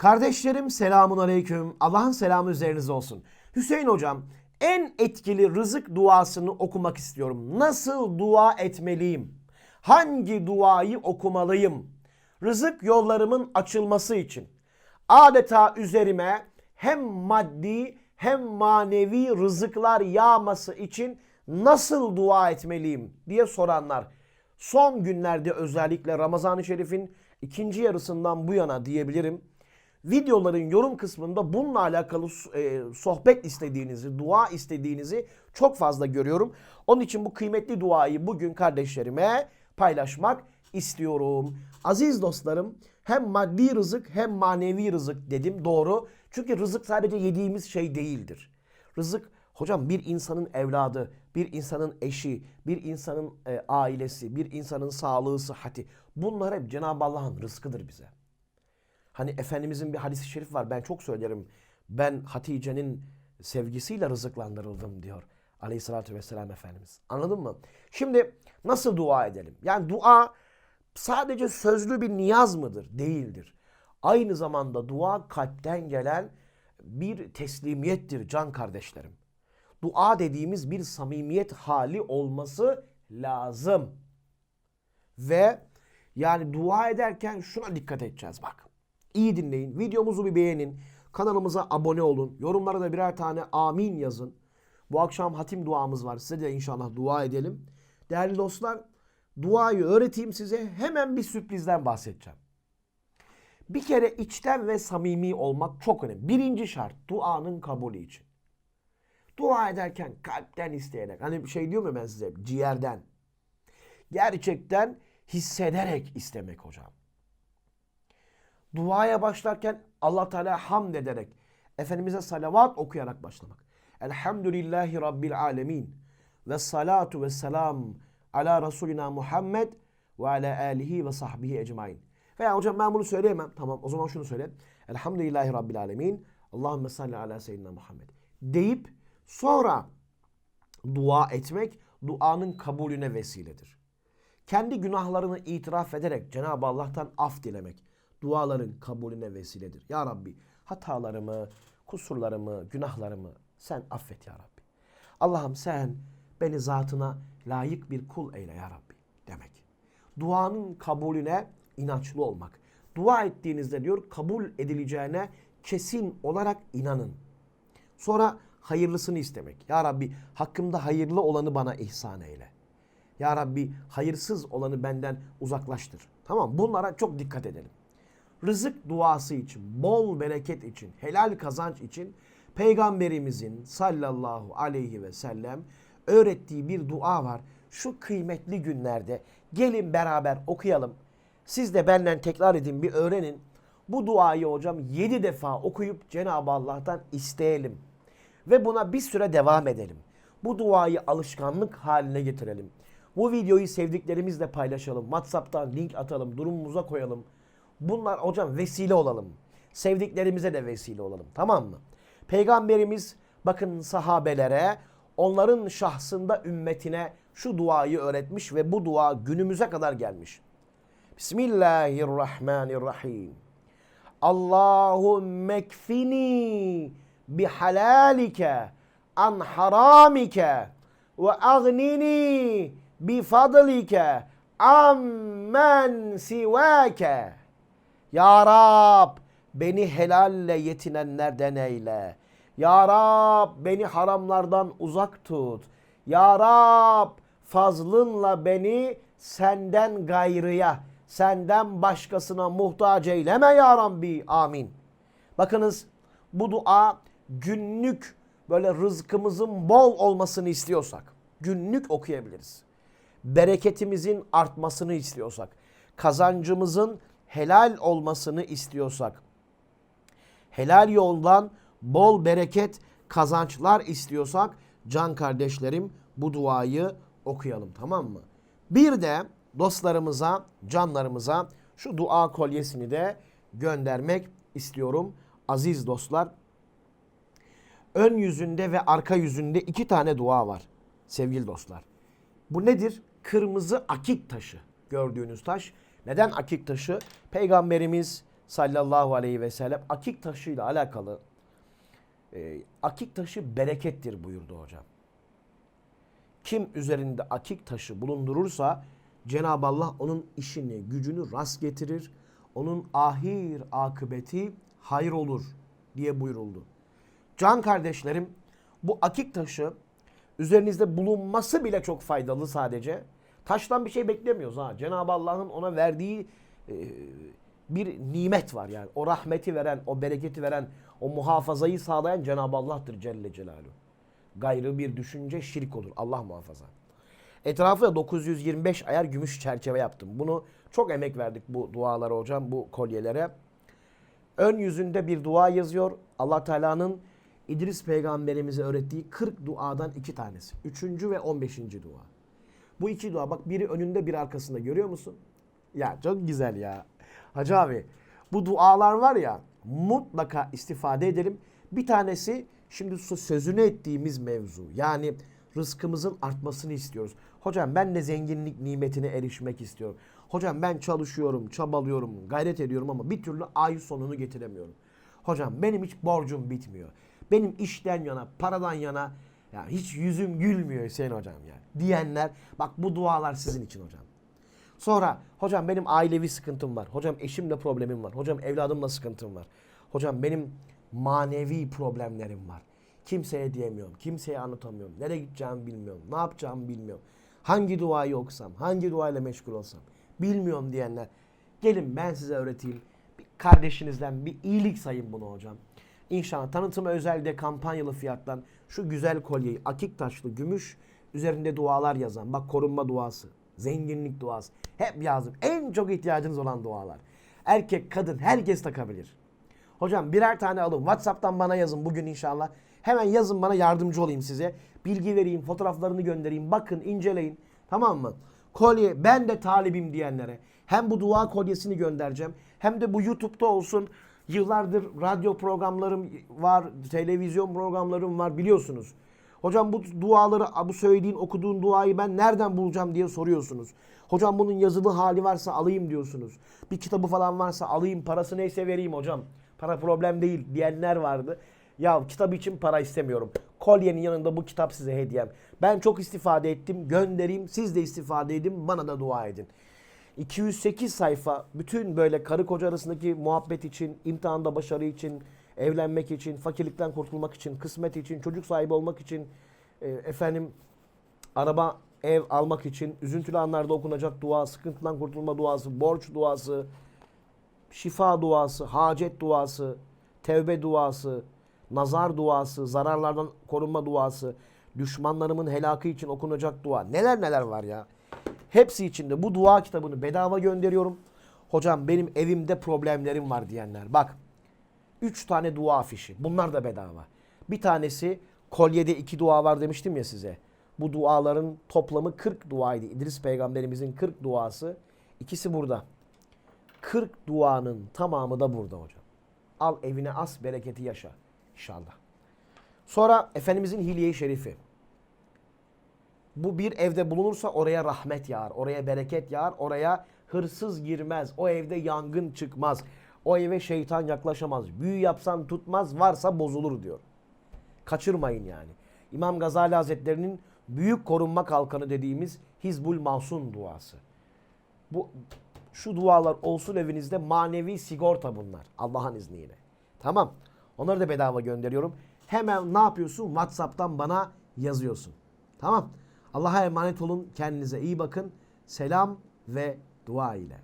Kardeşlerim selamun aleyküm. Allah'ın selamı üzerinize olsun. Hüseyin hocam en etkili rızık duasını okumak istiyorum. Nasıl dua etmeliyim? Hangi duayı okumalıyım? Rızık yollarımın açılması için. Adeta üzerime hem maddi hem manevi rızıklar yağması için nasıl dua etmeliyim diye soranlar. Son günlerde özellikle Ramazan-ı Şerif'in ikinci yarısından bu yana diyebilirim videoların yorum kısmında bununla alakalı e, sohbet istediğinizi, dua istediğinizi çok fazla görüyorum. Onun için bu kıymetli duayı bugün kardeşlerime paylaşmak istiyorum. Aziz dostlarım hem maddi rızık hem manevi rızık dedim doğru. Çünkü rızık sadece yediğimiz şey değildir. Rızık hocam bir insanın evladı, bir insanın eşi, bir insanın e, ailesi, bir insanın sağlığı, sıhhati bunlar hep Cenab-ı Allah'ın rızkıdır bize. Hani Efendimizin bir hadisi şerif var. Ben çok söylerim. Ben Hatice'nin sevgisiyle rızıklandırıldım diyor. Aleyhissalatü vesselam Efendimiz. Anladın mı? Şimdi nasıl dua edelim? Yani dua sadece sözlü bir niyaz mıdır? Değildir. Aynı zamanda dua kalpten gelen bir teslimiyettir can kardeşlerim. Dua dediğimiz bir samimiyet hali olması lazım. Ve yani dua ederken şuna dikkat edeceğiz bak. İyi dinleyin. Videomuzu bir beğenin. Kanalımıza abone olun. Yorumlara da birer tane amin yazın. Bu akşam hatim duamız var. Size de inşallah dua edelim. Değerli dostlar, duayı öğreteyim size. Hemen bir sürprizden bahsedeceğim. Bir kere içten ve samimi olmak çok önemli. Birinci şart duanın kabulü için. Dua ederken kalpten isteyerek. Hani bir şey diyor mu ben size? Ciğerden. Gerçekten hissederek istemek hocam duaya başlarken Allah Teala hamd ederek, Efendimiz'e salavat okuyarak başlamak. Elhamdülillahi Rabbil alemin. Ve salatu ve selam ala Resulina Muhammed ve ala alihi ve sahbihi ecmain. Veya hocam ben bunu söyleyemem. Tamam o zaman şunu söyle. Elhamdülillahi Rabbil alemin. Allahümme salli ala seyyidina Muhammed. Deyip sonra dua etmek duanın kabulüne vesiledir. Kendi günahlarını itiraf ederek Cenab-ı Allah'tan af dilemek duaların kabulüne vesiledir. Ya Rabbi hatalarımı, kusurlarımı, günahlarımı sen affet ya Rabbi. Allah'ım sen beni zatına layık bir kul eyle ya Rabbi demek. Duanın kabulüne inançlı olmak. Dua ettiğinizde diyor kabul edileceğine kesin olarak inanın. Sonra hayırlısını istemek. Ya Rabbi hakkımda hayırlı olanı bana ihsan eyle. Ya Rabbi hayırsız olanı benden uzaklaştır. Tamam bunlara çok dikkat edelim rızık duası için, bol bereket için, helal kazanç için Peygamberimizin sallallahu aleyhi ve sellem öğrettiği bir dua var. Şu kıymetli günlerde gelin beraber okuyalım. Siz de benden tekrar edin bir öğrenin. Bu duayı hocam yedi defa okuyup Cenab-ı Allah'tan isteyelim. Ve buna bir süre devam edelim. Bu duayı alışkanlık haline getirelim. Bu videoyu sevdiklerimizle paylaşalım. WhatsApp'tan link atalım, durumumuza koyalım. Bunlar hocam vesile olalım. Sevdiklerimize de vesile olalım. Tamam mı? Peygamberimiz bakın sahabelere onların şahsında ümmetine şu duayı öğretmiş ve bu dua günümüze kadar gelmiş. Bismillahirrahmanirrahim. Allahümme kfini bihalalike an haramike ve agnini bifadlike ammen sivake. Ya Rab beni helalle yetinenlerden eyle. Ya Rab beni haramlardan uzak tut. Ya Rab fazlınla beni senden gayrıya, senden başkasına muhtaç eyleme ya Rabbi. Amin. Bakınız bu dua günlük böyle rızkımızın bol olmasını istiyorsak günlük okuyabiliriz. Bereketimizin artmasını istiyorsak, kazancımızın helal olmasını istiyorsak, helal yoldan bol bereket kazançlar istiyorsak can kardeşlerim bu duayı okuyalım tamam mı? Bir de dostlarımıza, canlarımıza şu dua kolyesini de göndermek istiyorum aziz dostlar. Ön yüzünde ve arka yüzünde iki tane dua var sevgili dostlar. Bu nedir? Kırmızı akik taşı gördüğünüz taş. Neden akik taşı? Peygamberimiz sallallahu aleyhi ve sellem akik taşıyla alakalı e, akik taşı berekettir buyurdu hocam. Kim üzerinde akik taşı bulundurursa Cenab-ı Allah onun işini, gücünü rast getirir. Onun ahir akıbeti hayır olur diye buyuruldu. Can kardeşlerim bu akik taşı üzerinizde bulunması bile çok faydalı sadece. Taştan bir şey beklemiyoruz ha. Cenab-ı Allah'ın ona verdiği e, bir nimet var yani. O rahmeti veren, o bereketi veren, o muhafazayı sağlayan Cenab-ı Allah'tır Celle Celaluhu. Gayrı bir düşünce şirk olur. Allah muhafaza. Etrafı da 925 ayar gümüş çerçeve yaptım. Bunu çok emek verdik bu dualara hocam, bu kolyelere. Ön yüzünde bir dua yazıyor. Allah Teala'nın İdris peygamberimize öğrettiği 40 duadan iki tanesi. Üçüncü ve 15. dua. Bu iki dua bak biri önünde bir arkasında görüyor musun? Ya çok güzel ya. Hacı abi bu dualar var ya mutlaka istifade edelim. Bir tanesi şimdi sö- sözünü ettiğimiz mevzu. Yani rızkımızın artmasını istiyoruz. Hocam ben de zenginlik nimetine erişmek istiyorum. Hocam ben çalışıyorum, çabalıyorum, gayret ediyorum ama bir türlü ay sonunu getiremiyorum. Hocam benim hiç borcum bitmiyor. Benim işten yana, paradan yana ya hiç yüzüm gülmüyor Hüseyin hocam ya. Diyenler bak bu dualar sizin için hocam. Sonra hocam benim ailevi sıkıntım var. Hocam eşimle problemim var. Hocam evladımla sıkıntım var. Hocam benim manevi problemlerim var. Kimseye diyemiyorum. Kimseye anlatamıyorum. Nereye gideceğimi bilmiyorum. Ne yapacağımı bilmiyorum. Hangi duayı okusam, hangi duayla meşgul olsam bilmiyorum diyenler. Gelin ben size öğreteyim. Bir kardeşinizden bir iyilik sayın bunu hocam. İnşallah tanıtım özelde kampanyalı fiyattan şu güzel kolyeyi akik taşlı gümüş üzerinde dualar yazan bak korunma duası, zenginlik duası hep yazdım. En çok ihtiyacınız olan dualar. Erkek, kadın herkes takabilir. Hocam birer tane alın. WhatsApp'tan bana yazın bugün inşallah. Hemen yazın bana yardımcı olayım size. Bilgi vereyim, fotoğraflarını göndereyim. Bakın, inceleyin. Tamam mı? Kolye ben de talibim diyenlere hem bu dua kolyesini göndereceğim hem de bu YouTube'da olsun. Yıllardır radyo programlarım var, televizyon programlarım var biliyorsunuz. Hocam bu duaları, bu söylediğin, okuduğun duayı ben nereden bulacağım diye soruyorsunuz. Hocam bunun yazılı hali varsa alayım diyorsunuz. Bir kitabı falan varsa alayım, parası neyse vereyim hocam. Para problem değil diyenler vardı. Ya kitap için para istemiyorum. Kolyenin yanında bu kitap size hediyem. Ben çok istifade ettim. Göndereyim. Siz de istifade edin. Bana da dua edin. 208 sayfa bütün böyle karı koca arasındaki muhabbet için, imtihanda başarı için, evlenmek için, fakirlikten kurtulmak için, kısmet için, çocuk sahibi olmak için, e, efendim araba, ev almak için, üzüntülü anlarda okunacak dua, sıkıntıdan kurtulma duası, borç duası, şifa duası, hacet duası, tevbe duası, nazar duası, zararlardan korunma duası, düşmanlarımın helakı için okunacak dua. Neler neler var ya. Hepsi içinde bu dua kitabını bedava gönderiyorum. Hocam benim evimde problemlerim var diyenler. Bak 3 tane dua afişi. Bunlar da bedava. Bir tanesi kolyede iki dua var demiştim ya size. Bu duaların toplamı 40 duaydı. İdris peygamberimizin 40 duası. İkisi burada. 40 duanın tamamı da burada hocam. Al evine as bereketi yaşa inşallah. Sonra Efendimizin hilye-i şerifi. Bu bir evde bulunursa oraya rahmet yağar, oraya bereket yağar, oraya hırsız girmez, o evde yangın çıkmaz, o eve şeytan yaklaşamaz, büyü yapsan tutmaz, varsa bozulur diyor. Kaçırmayın yani. İmam Gazali Hazretleri'nin büyük korunma kalkanı dediğimiz Hizbul Mahsun duası. Bu şu dualar olsun evinizde manevi sigorta bunlar Allah'ın izniyle. Tamam. Onları da bedava gönderiyorum. Hemen ne yapıyorsun? WhatsApp'tan bana yazıyorsun. Tamam. Allah'a emanet olun. Kendinize iyi bakın. Selam ve dua ile.